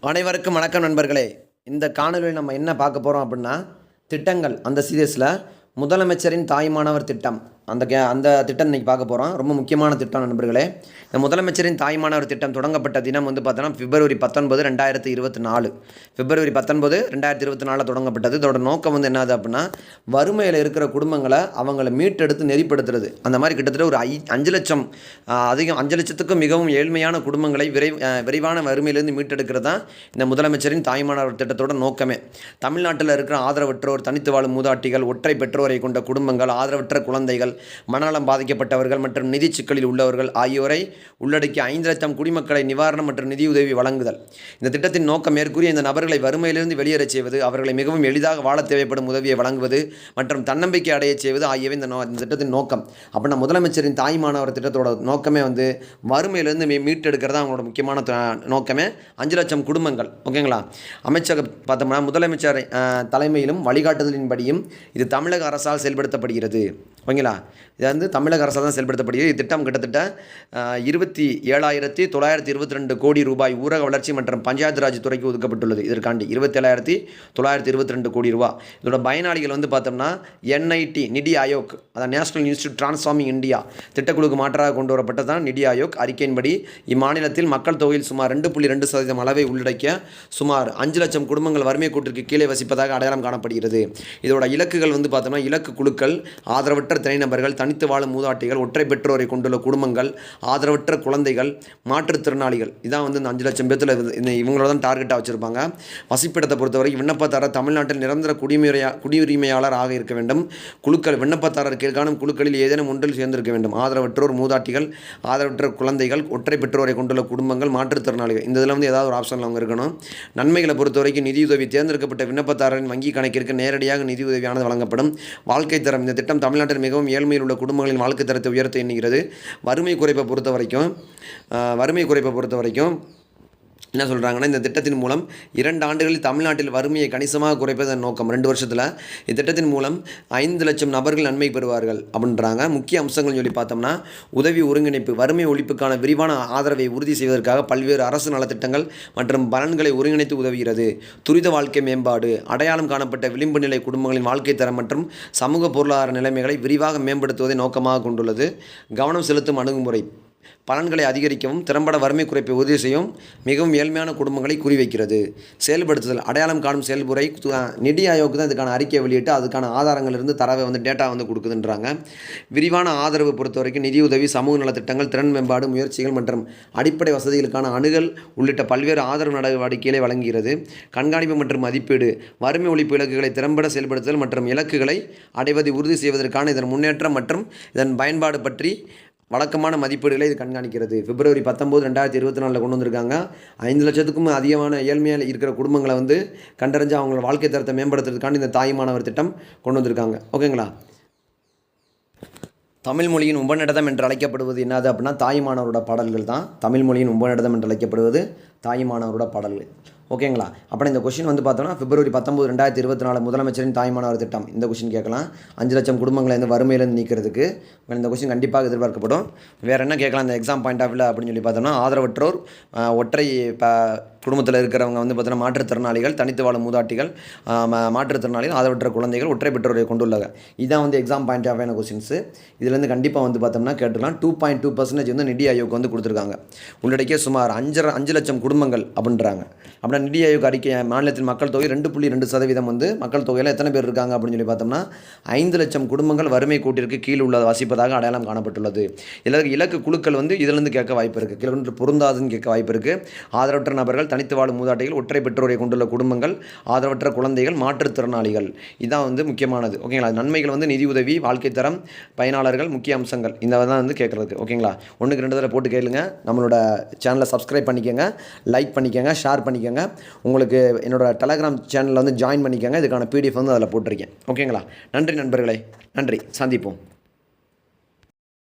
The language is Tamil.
அனைவருக்கும் வணக்கம் நண்பர்களே. இந்த காணொலியில் நம்ம என்ன பார்க்க போகிறோம் அப்படின்னா திட்டங்கள். அந்த சீரியஸில் முதலமைச்சரின் தாய்மானவர் திட்டம். அந்த கே அந்த திட்டம் இன்றைக்கி பார்க்க போகிறோம் ரொம்ப முக்கியமான திட்டம் நண்பர்களே. இந்த முதலமைச்சரின் தாய்மானவர் திட்டம் தொடங்கப்பட்ட தினம் வந்து பார்த்தோன்னா பிப்ரவரி பத்தொன்பது ரெண்டாயிரத்தி இருபத்தி நாலு பிப்ரவரி பத்தொன்பது ரெண்டாயிரத்தி இருபத்தி நாலில் தொடங்கப்பட்டது. இதோட நோக்கம் வந்து என்னது அப்படின்னா வறுமையில் இருக்கிற குடும்பங்களை அவங்கள மீட்டெடுத்து நெறிப்படுத்துறது. அந்த மாதிரி கிட்டத்தட்ட ஒரு ஐ அஞ்சு லட்சம் அதிகம் அஞ்சு லட்சத்துக்கும் மிகவும் ஏழ்மையான குடும்பங்களை விரை விரைவான வறுமையிலிருந்து மீட்டெடுக்கிறது தான் இந்த முதலமைச்சரின் தாய்மானவர் திட்டத்தோட நோக்கமே. தமிழ்நாட்டில் இருக்கிற ஆதரவற்றோர் தனித்து வாழும் மூதாட்டிகள் ஒற்றை பெற்றோரை கொண்ட குடும்பங்கள் ஆதரவற்ற குழந்தைகள் மனநலம் பாதிக்கப்பட்டவர்கள் மற்றும் நிதி சிக்கலில் உள்ளவர்கள் ஆகியோரை உள்ளடக்கிய ஐந்து லட்சம் குடிமக்களை நிவாரணம் மற்றும் நிதியுதவி வழங்குதல். இந்த திட்டத்தின் நோக்கம் மேற்கூறிய இந்த நபர்களை வறுமையிலிருந்து வெளியேறச் செய்வது அவர்களை மிகவும் எளிதாக வாழ தேவைப்படும் உதவியை வழங்குவது மற்றும் தன்னம்பிக்கை அடையச் செய்வது ஆகியவை இந்த நோ இந்த திட்டத்தின் நோக்கம். அப்படின்னா முதலமைச்சரின் தாய் மாணவர் திட்டத்தோட நோக்கமே வந்து வறுமையிலிருந்து மீ மீட்டெடுக்கிறது அவங்களோட முக்கியமான நோக்கமே அஞ்சு லட்சம் குடும்பங்கள். ஓகேங்களா? அமைச்சக பார்த்தோம்னா முதலமைச்சர் தலைமையிலும் வழிகாட்டுதலின்படியும் இது தமிழக அரசால் செயல்படுத்தப்படுகிறது. ஓகேங்களா? இது வந்து தமிழக அரசால் தான் செயல்படுத்தப்படுகிறது. இத்திட்டம் கிட்டத்தட்ட இருபத்தி ஏழாயிரத்தி தொள்ளாயிரத்தி இருபத்தி ரெண்டு கோடி ரூபாய் ஊரக வளர்ச்சி மற்றும் பஞ்சாயத்து ராஜ் துறைக்கு ஒதுக்கப்பட்டுள்ளது. இதற்காண்டி இருபத்தேழாயிரத்தி தொள்ளாயிரத்தி இருபத்தி ரெண்டு கோடி ரூபா. இதோட பயனாளிகள் வந்து பார்த்தோம்னா என்ஐடி நிதி ஆயோக் அதான் நேஷனல் இன்ஸ்டியூட் டிரான்ஸ்ஃபார்மிங் இந்தியா திட்டக்குழுக்கு மாற்றாக கொண்டு வரப்பட்டதான் நிதி ஆயோக். அறிக்கையின்படி இம்மாநிலத்தில் மக்கள் தொகையில் சுமார் ரெண்டு புள்ளி ரெண்டு சதவீதம் அளவை உள்ளடக்கிய சுமார் அஞ்சு லட்சம் குடும்பங்கள் வறுமை கூட்டிற்கு கீழே வசிப்பதாக அடையாளம் காணப்படுகிறது. இதோட இலக்குகள் வந்து பார்த்தோம்னா இலக்கு குழுக்கள் ஆதரவற்ற தனிநபர்கள் தனித்து வாழும் மூதாட்டிகள் ஒற்றை பெற்றோரை கொண்டுள்ள குடும்பங்கள் ஆதரவற்ற குழந்தைகள் மாற்றுத்திறனாளிகள் இதான் வந்து இந்த அஞ்சு லட்சம் பேர்த்தில் இந்த இவங்களோட தான் டார்கெட்டாக வச்சுருப்பாங்க. வசிப்பிடத்தை பொறுத்தவரைக்கும் விண்ணப்பதாரர் தமிழ்நாட்டில் நிரந்தர குடிமுறையா குடியுரிமையாளர் ஆக இருக்க வேண்டும். குழுக்கள் விண்ணப்பதாரர் கீழ்காணும் குழுக்களில் ஏதேனும் ஒன்றில் சேர்ந்திருக்க வேண்டும். ஆதரவற்றோர் மூதாட்டிகள் ஆதரவற்ற குழந்தைகள் ஒற்றை பெற்றோரை கொண்டுள்ள குடும்பங்கள் மாற்றுத்திறனாளிகள் இந்த இதில் வந்து ஏதாவது ஒரு ஆப்ஷனில் அவங்க இருக்கணும். நன்மைகளை பொறுத்தவரைக்கும் நிதியுதவி தேர்ந்தெடுக்கப்பட்ட விண்ணப்பதாரரின் வங்கி கணக்கிற்கு நேரடியாக நிதியுதவியானது வழங்கப்படும். வாழ்க்கை தரம் இந்த திட்டம் தமிழ்நாட்டில் மிகவும் ஏழ்மையில் உள்ள குடும்பங்களின் வாழ்க்கை தரத்தை உயர்த்த எண்ணுகிறது. வறுமை குறைப்பை பொறுத்த வரைக்கும் வறுமை குறைப்பை பொறுத்த வரைக்கும் என்ன சொல்கிறாங்கன்னா இந்த திட்டத்தின் மூலம் இரண்டு ஆண்டுகளில் தமிழ்நாட்டில் வறுமையை கணிசமாக குறைப்பதன் நோக்கம். ரெண்டு வருஷத்தில் இத்திட்டத்தின் மூலம் ஐந்து லட்சம் நபர்கள் நன்மை பெறுவார்கள் அப்படின்றாங்க. முக்கிய அம்சங்கள் சொல்லி பார்த்தோம்னா உதவி ஒருங்கிணைப்பு வறுமை ஒழிப்புக்கான விரிவான ஆதரவை உறுதி செய்வதற்காக பல்வேறு அரசு நலத்திட்டங்கள் மற்றும் பலன்களை ஒருங்கிணைத்து உதவுகிறது. துரித வாழ்க்கை மேம்பாடு அடையாளம் காணப்பட்ட விளிம்பு நிலை குடும்பங்களின் வாழ்க்கை தரம் மற்றும் சமூக பொருளாதார நிலைமைகளை விரிவாக மேம்படுத்துவதை நோக்கமாக கொண்டுள்ளது. கவனம் செலுத்தும் அணுகுமுறை. பலன்களை அதிகரிக்கவும் திறம்பட வறுமை குறைப்பை உறுதி செய்யும் மிகவும் ஏழ்மையான குடும்பங்களை குறிவைக்கிறது. செயல்படுத்துதல் அடையாளம் காணும் செயல்முறை நிதி ஆயோக் தான் இதுக்கான அறிக்கை வெளியிட்டு அதுக்கான ஆதாரங்கள் இருந்து தரவை வந்து டேட்டா வந்து கொடுக்குதுன்றாங்க. விரிவான ஆதரவு பொறுத்த வரைக்கும் நிதியுதவி சமூக நலத்திட்டங்கள் திறன் மேம்பாடு முயற்சிகள் மற்றும் அடிப்படை வசதிகளுக்கான அணுகல் உள்ளிட்ட பல்வேறு ஆதரவு நடவடிக்கைகளை வழங்குகிறது. கண்காணிப்பு மற்றும் மதிப்பீடு வறுமை ஒழிப்பு இலக்குகளை திறம்பட செயல்படுத்துதல் மற்றும் இலக்குகளை அடைவதை உறுதி செய்வதற்கான இதன் முன்னேற்றம் மற்றும் இதன் பயன்பாடு பற்றி வழக்கமான மதிப்பீடுகளை இது கண்காணிக்கிறது. பிப்ரவரி பத்தொம்போது ரெண்டாயிரத்தி இருபத்தி நாலில் கொண்டு வந்திருக்காங்க. ஐந்து லட்சத்துக்கும் அதிகமான ஏழ்மையாக இருக்கிற குடும்பங்களை வந்து கண்டறிஞ்சு அவங்களோட வாழ்க்கை தரத்தை மேம்படுத்துறதுக்காண்டி இந்த தாய்மானவர் திட்டம் கொண்டு வந்திருக்காங்க. ஓகேங்களா? தமிழ் மொழியின் உபநிடதம் என்று அழைக்கப்படுவது என்னது அப்படின்னா தாய்மானவரோட பாடல்கள் தான். தமிழ் மொழியின் உபநிடதம் என்று அழைக்கப்படுவது தாய்மானவரோட பாடல்கள். ஓகேங்களா? அப்புறம் இந்த கொஷின் வந்து பார்த்தோம்னா பிப்ரவரி பத்தொம்பது ரெண்டாயிரத்தி இருபத்தி நாலு முதலமைச்சரின் தாய்மானவர் திட்டம். இந்த கொஷின் கேட்கலாம். அஞ்சு லட்சம் குடும்பங்களை வந்து வறுமையிலிருந்து நீக்கிறதுக்கு. இந்த கொஷின் கண்டிப்பாக எதிர்பார்க்கப்படும். வேறு என்ன கேட்கலாம் இந்த எக்ஸாம் பாயிண்ட் ஆஃப் அப்படின்னு சொல்லி பார்த்தோம்னா ஆதரவற்றோர் ஒற்றை ப குடும்பத்தில் இருக்கிறவங்க வந்து பார்த்தோன்னா மாற்றுத்திறனாளிகள் தனித்து வாழும் மூதாட்டிகள் மாற்றுத்திறனாளிகள் ஆதரவற்ற குழந்தைகள் ஒற்றை பெற்றோரை கொண்டுள்ளாங்க இதான் வந்து எக்ஸாம் பாயிண்ட் ஆஃப் கொஷின்ஸ் இதுலேருந்து கண்டிப்பாக வந்து பார்த்தோம்னா கேட்டுக்கலாம். டூ பாயிண்ட் டூ பர்சன்டேஜ் வந்து நிதி ஆயோக் வந்து கொடுத்துருக்காங்க. உள்ளடக்கிய சுமார் அஞ்சரை அஞ்சு லட்சம் குடும்பங்கள் அப்படின்றாங்க. அப்படின்னா நிதி ஆயோக் அறிக்கை மாநிலத்தின் மக்கள் தொகை ரெண்டு புள்ளி ரெண்டு சதவீதம் வந்து மக்கள் தொகையில் எத்தனை பேர் இருக்காங்க அப்படின்னு சொல்லி பார்த்தோம்னா ஐந்து லட்சம் குடும்பங்கள் வறுமை கூட்டிற்கு கீழ் உள்ள வசிப்பதாக அடையாளம் காணப்பட்டுள்ளது. இலக்கு இலக்கு குழுக்கள் வந்து இதிலிருந்து கேட்க வாய்ப்பு இருக்குது கிலோமீட்டர் பொருந்தாதுன்னு கேட்க வாய்ப்பு இருக்குது ஆதரவற்ற நபர்கள் தனித்து வாழும் மூதாட்டிகள் ஒற்றை பெற்றோரை கொண்டுள்ள குடும்பங்கள் ஆதரவற்ற குழந்தைகள் மாற்றுத்திறனாளிகள். இதுதான் வந்து முக்கியமானது. ஓகேங்களா? நன்மைகள் வந்து நிதி உதவி வாழ்க்கை தரம் பயனாளர்கள் முக்கிய அம்சங்கள். இந்த தான் வந்து கேட்குறது ஓகேங்களா? ஒன்றுக்கு ரெண்டு தடவை போட்டு கேளுங்க. நம்மளோட சேனலை சப்ஸ்கிரைப் பண்ணிக்கோங்க. லைக் பண்ணிக்கோங்க. ஷேர் பண்ணிக்கோங்க. உங்களுக்கு என்னோடய டெலகிராம் சேனலில் வந்து ஜாயின் பண்ணிக்கோங்க. இதுக்கான பிடிஎஃப் வந்து அதில் போட்டிருக்கேன். ஓகேங்களா நன்றி நண்பர்களே. நன்றி. சந்திப்போம்.